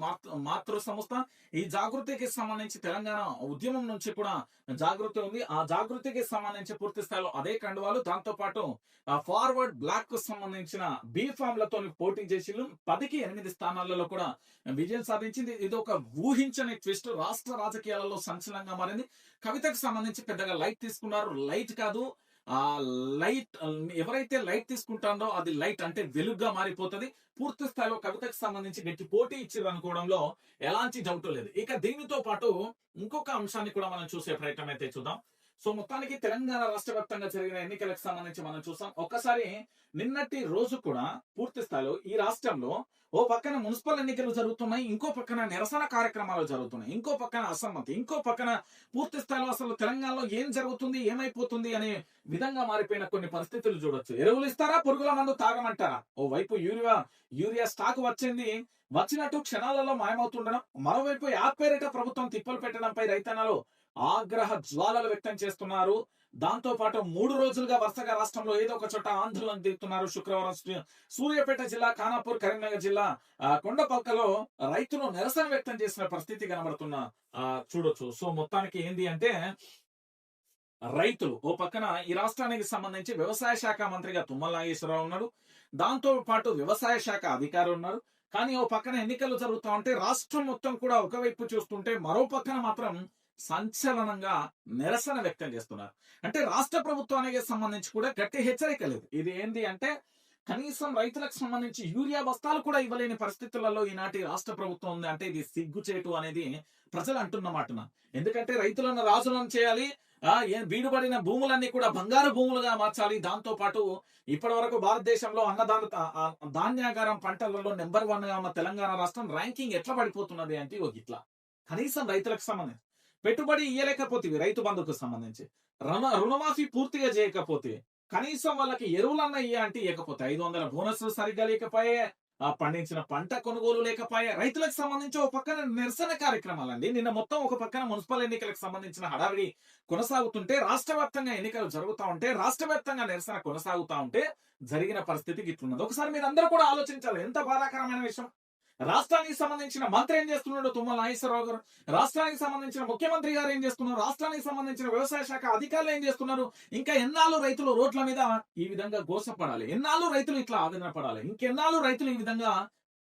మాతృ సంస్థ. ఈ జాగృతికి సంబంధించి తెలంగాణ ఉద్యమం నుంచి కూడా జాగృతి ఉంది. ఆ జాగృతికి సంబంధించి పూర్తి స్థాయిలో అదే కండువాలు. దాంతో పాటు ఫార్వర్డ్ బ్లాక్కు సంబంధించిన బీ ఫామ్లతో పోటీ చేసి పదికి ఎనిమిది స్థానాలలో కూడా విజయం సాధించింది. ఇది ఒక ఊహించని ట్విస్ట్. రాష్ట్ర రాజకీయాలలో సంచలనంగా మారింది. కవితకు సంబంధించి పెద్దగా లైట్ తీసుకున్నారు. లైట్ కాదు. ఆ లైట్ ఎవరైతే లైట్ తీసుకుంటారో అది లైట్ అంటే వెలుగుగా మారిపోతుంది. పూర్తి స్థాయిలో కవితకు సంబంధించి గట్టి పోటీ ఇచ్చారు అనుకోవడంలో ఎలాంటి డౌట్ లేదు. ఇక దీనితో పాటు ఇంకొక అంశాన్ని కూడా మనం చూసే ప్రయత్నం అయితే చూద్దాం. సో మొత్తానికి తెలంగాణ రాష్ట్ర వ్యాప్తంగా జరిగిన ఎన్నికలకు సంబంధించి మనం చూసాం. ఒక్కసారి నిన్నటి రోజు కూడా పూర్తి స్థాయిలో ఈ రాష్ట్రంలో ఓ పక్కన మున్సిపల్ ఎన్నికలు జరుగుతున్నాయి ఇంకో పక్కన నిరసన కార్యక్రమాలు జరుగుతున్నాయి ఇంకో పక్కన అసమ్మతి ఇంకో పక్కన పూర్తి స్థాయిలో అసలు తెలంగాణలో ఏం జరుగుతుంది ఏమైపోతుంది అనే విధంగా మారిపోయిన కొన్ని పరిస్థితులు చూడొచ్చు. ఎరువులు ఇస్తారా పురుగుల మందు తాగమంటారా? ఓ వైపు యూరియా యూరియా స్టాక్ వచ్చింది. వచ్చినట్టు క్షణాలలో మాయమవుతుండడం మరోవైపు యాప్ పేరిట ప్రభుత్వం తిప్పలు పెట్టడంపై రైతన్నలు ఆగ్రహ జ్వాలలు వ్యక్తం చేస్తున్నారు. దాంతో పాటు మూడు రోజులుగా వరుసగా రాష్ట్రంలో ఏదో ఒక చోట ఆందోళన దిగుతున్నారు శుక్రవారం సూర్యాపేట జిల్లా ఖానాపూర్ కరీంనగర్ జిల్లా. కొండపల్కలో కొండపక్కలో రైతులు నిరసన వ్యక్తం చేసిన పరిస్థితి కనబడుతున్న చూడొచ్చు. సో మొత్తానికి ఏంది అంటే రైతులు ఓ పక్కన ఈ రాష్ట్రానికి సంబంధించి వ్యవసాయ శాఖ మంత్రిగా తుమ్మల నాగేశ్వరరావు ఉన్నాడు. దాంతో పాటు వ్యవసాయ శాఖ అధికారులు ఉన్నారు. కానీ ఓ పక్కన ఎన్నికలు జరుగుతా ఉంటే రాష్ట్రం మొత్తం కూడా ఒకవైపు చూస్తుంటే మరో పక్కన మాత్రం సంచలనంగా నిరసన వ్యక్తం చేస్తున్నారు. అంటే రాష్ట్ర ప్రభుత్వానికి సంబంధించి కూడా గట్టి హెచ్చరిక లేదు. ఇది ఏంది అంటే కనీసం రైతులకు సంబంధించి యూరియా బస్తాలు కూడా ఇవ్వలేని పరిస్థితులలో ఈనాటి రాష్ట్ర ప్రభుత్వం ఉంది అంటే ఇది సిగ్గుచేటు అనేది ప్రజలు అంటున్నమాట ఎందుకంటే రైతులను రాజులను చేయాలి ఆ ఏ- బీడుబడిన భూములన్నీ కూడా బంగారు భూములుగా మార్చాలి. దాంతో పాటు ఇప్పటి వరకు భారతదేశంలో అన్నదాన ధాన్యాగారం పంటలలో నెంబర్ వన్గా ఉన్న తెలంగాణ రాష్ట్రం ర్యాంకింగ్ ఎట్లా పడిపోతున్నది అంటే ఒక ఇట్లా కనీసం రైతులకు సంబంధించి పెట్టుబడి ఇయ్యలేకపోతే రైతు బంధుకు సంబంధించి. రుణ రుణమాఫీ పూర్తిగా చేయకపోతే కనీసం వాళ్ళకి ఎరువులన్న ఇయ్య అంటే ఇవ్వకపోతే ఐదు వందల బోనస్ సరిగ్గా లేకపోయే ఆ పండించిన పంట కొనుగోలు లేకపోయే రైతులకు సంబంధించి ఒక పక్కన నిరసన కార్యక్రమాలండి. నిన్న మొత్తం ఒక పక్కన మున్సిపల్ ఎన్నికలకు సంబంధించిన హడావిడి కొనసాగుతుంటే రాష్ట్ర వ్యాప్తంగా ఎన్నికలు జరుగుతా ఉంటే రాష్ట్ర వ్యాప్తంగా నిరసన కొనసాగుతా ఉంటే జరిగిన పరిస్థితికి ఇట్లున్నది. ఒకసారి మీరు అందరూ కూడా ఆలోచించాలి. ఎంత బాధాకరమైన విషయం. రాష్ట్రానికి సంబంధించిన మంత్రి ఏం చేస్తున్నాడు? తుమ్మల నాగేశ్వరరావు గారు? రాష్ట్రానికి సంబంధించిన ముఖ్యమంత్రి గారు ఏం చేస్తున్నారు? రాష్ట్రానికి సంబంధించిన వ్యవసాయ శాఖ అధికారులు ఏం చేస్తున్నారు? ఇంకా ఎన్నాళ్ళు రైతులు రోడ్ల మీద ఈ విధంగా గోసపడాలి? ఎన్నాళ్ళు రైతులు ఇట్లా ఆవేదన పడాలి? ఇంకెన్నాళ్ళు రైతులు ఈ విధంగా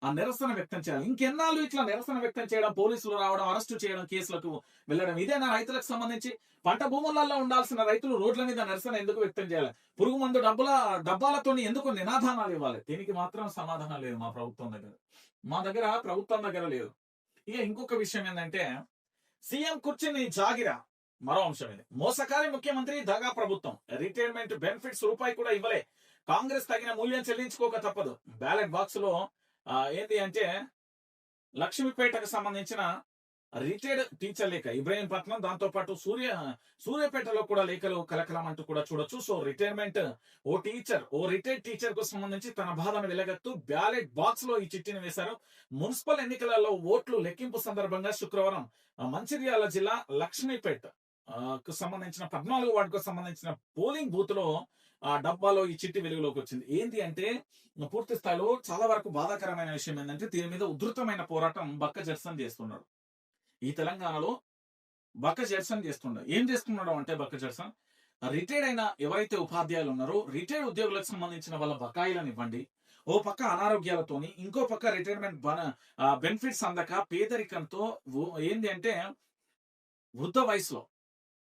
ఆ నిరసన వ్యక్తం చేయాలి ఇంకెన్నాళ్ళు ఇట్లా నిరసన వ్యక్తం చేయడం పోలీసులు రావడం అరెస్టు చేయడం కేసులకు వెళ్ళడం ఇదేనా రైతులకు సంబంధించి. పంట భూములలో ఉండాల్సిన రైతులు రోడ్ల మీద నిరసన ఎందుకు వ్యక్తం చేయాలి? పురుగు మందు డబ్బుల డబ్బాలతో ఎందుకు నినాదానాలు ఇవ్వాలి? దీనికి మాత్రం సమాధానం లేదు మా ప్రభుత్వం దగ్గర. మా దగ్గర ప్రభుత్వం దగ్గర లేదు. ఇక ఇంకొక విషయం ఏంటంటే సీఎం కుర్చీని జాగిరా. మరో అంశం ఇది. మోసకారి ముఖ్యమంత్రి దగా ప్రభుత్వం. రిటైర్మెంట్ బెనిఫిట్స్ రూపాయి కూడా ఇవ్వలే. కాంగ్రెస్ తగిన మూల్యం చెల్లించుకోక తప్పదు. బ్యాలెట్ బాక్స్లో ఏంటి అంటే లక్ష్మీపేటకు సంబంధించిన రిటైర్డ్ టీచర్ లేఖ ఇబ్రాహీంపట్నం దాంతో పాటు సూర్య సూర్యాపేటలో కూడా లేఖలు కలకలం అంటూ కూడా చూడొచ్చు. సో రిటైర్మెంట్ ఓ టీచర్ ఓ రిటైర్డ్ టీచర్కు సంబంధించి తన బాధను వెలగత్తు బ్యాలెట్ బాక్స్లో ఈ చిట్టిని వేశారు. మున్సిపల్ ఎన్నికలలో ఓట్లు లెక్కింపు సందర్భంగా శుక్రవారం మంచిర్యాల జిల్లా లక్ష్మీపేట కు సంబంధించిన పద్నాలుగు వార్డుకు సంబంధించిన పోలింగ్ బూత్లో ఆ డబ్బాలో ఈ చిట్టి వెలుగులోకి వచ్చింది ఏంటి అంటే పూర్తి స్థాయిలో చాలా వరకు బాధాకరమైన విషయం ఏంటంటే దీని మీద ఉధృతమైన పోరాటం బక్క జర్సన్ చేస్తున్నాడు. ఈ తెలంగాణలో బక్క జర్సన్ చేస్తున్నాడు. ఏం చేస్తున్నాడు అంటే బక్క జర్సన్? రిటైర్డ్ అయిన ఎవరైతే ఉపాధ్యాయులు ఉన్నారో రిటైర్డ్ ఉద్యోగులకు సంబంధించిన వాళ్ళ బకాయిలను ఇవ్వండి ఓ పక్క అనారోగ్యాలతోని ఇంకో పక్క రిటైర్మెంట్ బెనిఫిట్స్ అందక పేదరికంతో ఏంటి ఏంది అంటే వృద్ధ వయసులో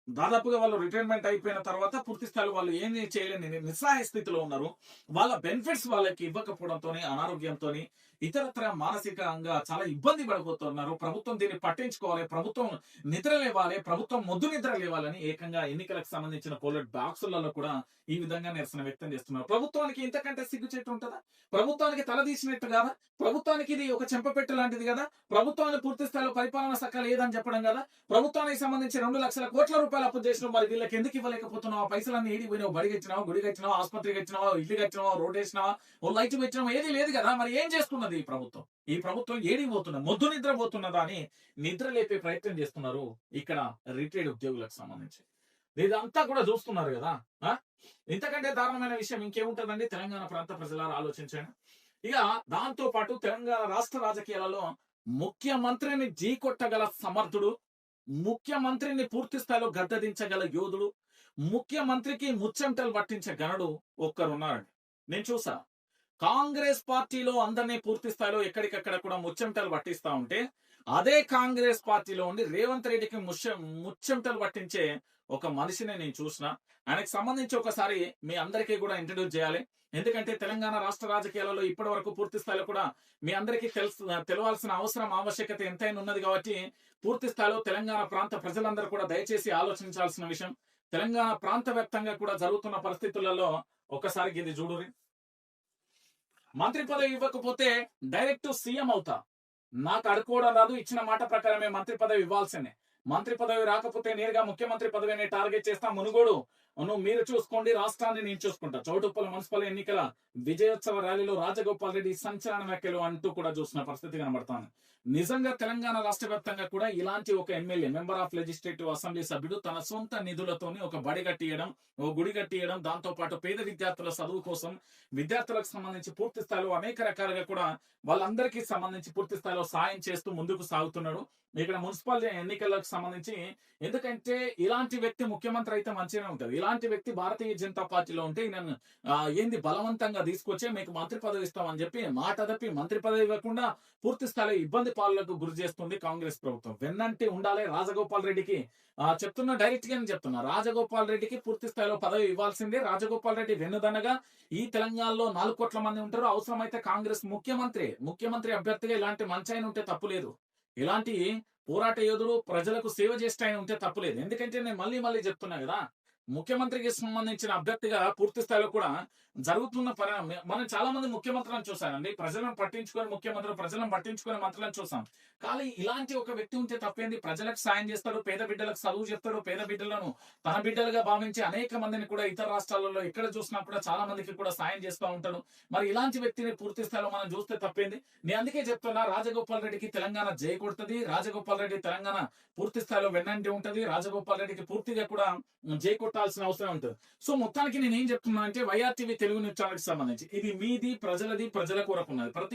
దాదాపుగా వాళ్ళు రిటైర్మెంట్ అయిపోయిన తర్వాత పూర్తి స్థాయిలో వాళ్ళు ఏం చేయలేని నిస్సహాయ స్థితిలో ఉన్నారు. వాళ్ళ బెనిఫిట్స్ వాళ్ళకి ఇవ్వకపోవడంతో అనారోగ్యంతో ఇతరత్ర మానసికంగా చాలా ఇబ్బంది పడిపోతున్నారు ప్రభుత్వం దీన్ని పట్టించుకోవాలి. ప్రభుత్వం నిద్ర లేవాలి. ప్రభుత్వం మొద్దు నిద్ర లేవాలని ఏకంగా ఎన్నికలకు సంబంధించిన పోలెట్ బాక్సులలో కూడా ఈ విధంగా నిరసన వ్యక్తం చేస్తున్నారు. ప్రభుత్వానికి ఇంతకంటే సిగ్గుచేటు ఉంటుందా? ప్రభుత్వానికి తలదీసినట్టు కాదా? ప్రభుత్వానికి ఇది ఒక చెంపపెట్టు లాంటిది కదా? ప్రభుత్వాన్ని పూర్తి స్థాయిలో పరిపాలన సక్క లేదని చెప్పడం కదా? ప్రభుత్వానికి సంబంధించి రెండు లక్షల కోట్ల రూపాయలు అప్పు చేసిన మరి వీళ్ళకి ఎందుకు ఇవ్వలేకపోతున్నావు? ఆ పైసలన్నీ ఏడి పోయినావు? బడికి ఇచ్చినావా గుడికి ఇచ్చినావా ఆసుపత్రికి ఇచ్చినావు ఇల్లు ఇచ్చినావా రోడ్ వేసినావా? ఓ లైట్ పెట్టినావు? ఏది లేదు కదా? మరి ఏం ఉన్నది ఈ ప్రభుత్వం. ఈ ప్రభుత్వం ఏడిపోతున్న మొద్దు నిద్ర పోతున్నదా అని నిద్ర లేపే ప్రయత్నం చేస్తున్నారు ఇక్కడ రిటైర్డ్ ఉద్యోగులకు సంబంధించి. ఇదంతా కూడా చూస్తున్నారు కదా ఇంతకంటే దారుణమైన విషయం ఇంకేముంటదండి? తెలంగాణ ప్రాంత ప్రజలారా ఆలోచించండి. ఇక దాంతో పాటు తెలంగాణ రాష్ట్ర రాజకీయాలలో ముఖ్యమంత్రిని జీకొట్టగల సమర్థుడు ముఖ్యమంత్రిని పూర్తి స్థాయిలో గద్దదించగల యోధుడు ముఖ్యమంత్రికి ముచ్చెంటలు పట్టించే గనుడు ఒక్కరున్నారండి. నేను చూసా. కాంగ్రెస్ పార్టీలో అందరినీ పూర్తి స్థాయిలో ఎక్కడికక్కడ కూడా ముచ్చెంటలు పట్టిస్తా ఉంటే అదే కాంగ్రెస్ పార్టీలో ఉండి రేవంత్ రెడ్డికి ముచ్చ ముచ్చెంటలు పట్టించే ఒక మనిషిని నేను చూసిన. ఆయనకు సంబంధించి ఒకసారి మీ అందరికీ కూడా ఇంట్రడ్యూస్ చేయాలి. ఎందుకంటే తెలంగాణ రాష్ట్ర రాజకీయాలలో ఇప్పటి వరకు పూర్తి స్థాయిలో కూడా మీ అందరికీ తెలుసు తెలవాల్సిన అవసరం ఆవశ్యకత ఎంతైనా ఉన్నది కాబట్టి పూర్తి స్థాయిలో తెలంగాణ ప్రాంత ప్రజలందరూ కూడా దయచేసి ఆలోచించాల్సిన విషయం. తెలంగాణ ప్రాంత వ్యాప్తంగా కూడా జరుగుతున్న పరిస్థితులలో ఒకసారి ఇది చూడురి మంత్రి పదవి ఇవ్వకపోతే డైరెక్ట్ సీఎం అవుతా. నాకు అడుకోవడం రాదు ఇచ్చిన మాట ప్రకారమే మంత్రి పదవి ఇవ్వాల్సిందే. మంత్రి పదవి రాకపోతే నేరుగా ముఖ్యమంత్రి పదవిని టార్గెట్ చేస్తా మునుగోడు. నువ్వు మీరు చూసుకోండి రాష్ట్రాన్ని నేను చూసుకుంటా. చౌటుప్పల మున్సిపల్ ఎన్నికల విజయోత్సవ ర్యాలీలో రాజగోపాల్ రెడ్డి సంచలన వ్యాఖ్యలు అంటూ కూడా చూసిన పరిస్థితి కనబడతాను నిజంగా తెలంగాణ రాష్ట్ర వ్యాప్తంగా కూడా ఇలాంటి ఒక MLA member of legislative assembly సభ్యుడు తన సొంత నిధులతోని ఒక బడి కట్టియడం ఓ గుడి కట్టియడం దాంతో పాటు పేద విద్యార్థుల చదువు కోసం విద్యార్థులకు సంబంధించి పూర్తి స్థాయిలో అనేక రకాలుగా కూడా వాళ్ళందరికీ సంబంధించి పూర్తి స్థాయిలో సాయం చేస్తూ ముందుకు సాగుతున్నాడు. ఇక్కడ మున్సిపల్ ఎన్నికలకు సంబంధించి ఎందుకంటే ఇలాంటి వ్యక్తి ముఖ్యమంత్రి అయితే మంచిగానే ఉంటుంది ఇలాంటి వ్యక్తి భారతీయ జనతా పార్టీలో ఉంటే ఈయన ఏంది బలవంతంగా తీసుకొచ్చే మీకు మంత్రి పదవి ఇస్తామని చెప్పి మాట తప్పి మంత్రి పదవి ఇవ్వకుండా పూర్తి స్థాయిలో ఇబ్బంది పాలనకు గురి చేస్తుంది కాంగ్రెస్ ప్రభుత్వం. వెన్నంటి ఉండాలి రాజగోపాల్ రెడ్డికి. చెప్తున్న చెప్తున్నా డైరెక్ట్ గానే చెప్తున్నా. రాజగోపాల్ రెడ్డికి పూర్తి స్థాయిలో పదవి ఇవ్వాల్సిందే. రాజగోపాల్ రెడ్డి వెన్నుదనగా ఈ తెలంగాణలో నాలుగు కోట్ల మంది ఉంటారు. అవసరమైతే కాంగ్రెస్ ముఖ్యమంత్రి ముఖ్యమంత్రి అభ్యర్థిగా ఇలాంటి మంచి ఆయన ఉంటే తప్పు లేదు. ఇలాంటి పోరాట యోధుడు ప్రజలకు సేవ చేస్తే ఆయన ఉంటే తప్పులేదు ఎందుకంటే నేను మళ్ళీ మళ్ళీ చెప్తున్నా కదా ముఖ్యమంత్రికి సంబంధించిన అభ్యర్థిగా పూర్తి స్థాయిలో కూడా జరుగుతున్న పరిణామం మనం చాలా మంది ముఖ్యమంత్రులను చూసానండి ప్రజలను పట్టించుకొని ముఖ్యమంత్రులు ప్రజలను పట్టించుకొని మంత్రులను చూసాం. కానీ ఇలాంటి ఒక వ్యక్తి ఉంటే తప్పేంది? ప్రజలకు సాయం చేస్తాడు పేద బిడ్డలకు చదువు చెప్తాడు పేద బిడ్డలను తన బిడ్డలుగా భావించి అనేక మందిని కూడా ఇతర రాష్ట్రాలలో ఎక్కడ చూసినా కూడా చాలా మందికి కూడా సాయం చేస్తూ ఉంటాడు. మరి ఇలాంటి వ్యక్తిని పూర్తి స్థాయిలో మనం చూస్తే తప్పేంది? నేను అందుకే చెప్తున్నా రాజగోపాల్ రెడ్డికి తెలంగాణ జై కొడుతుంది. రాజగోపాల్ రెడ్డి తెలంగాణ పూర్తి స్థాయిలో వెన్నంటి ఉంటది. రాజగోపాల్ రెడ్డికి పూర్తిగా కూడా జై కొట్టాల్సిన అవసరం ఉంటుంది. సో మొత్తానికి నేను ఏం చెప్తున్నా అంటే వైఆర్టీవీ తెలుగు న్యూస్ ఛానల్కి సంబంధించి ఇది మీది ప్రజలది ప్రజల కొరకు ఉన్నది ప్రతి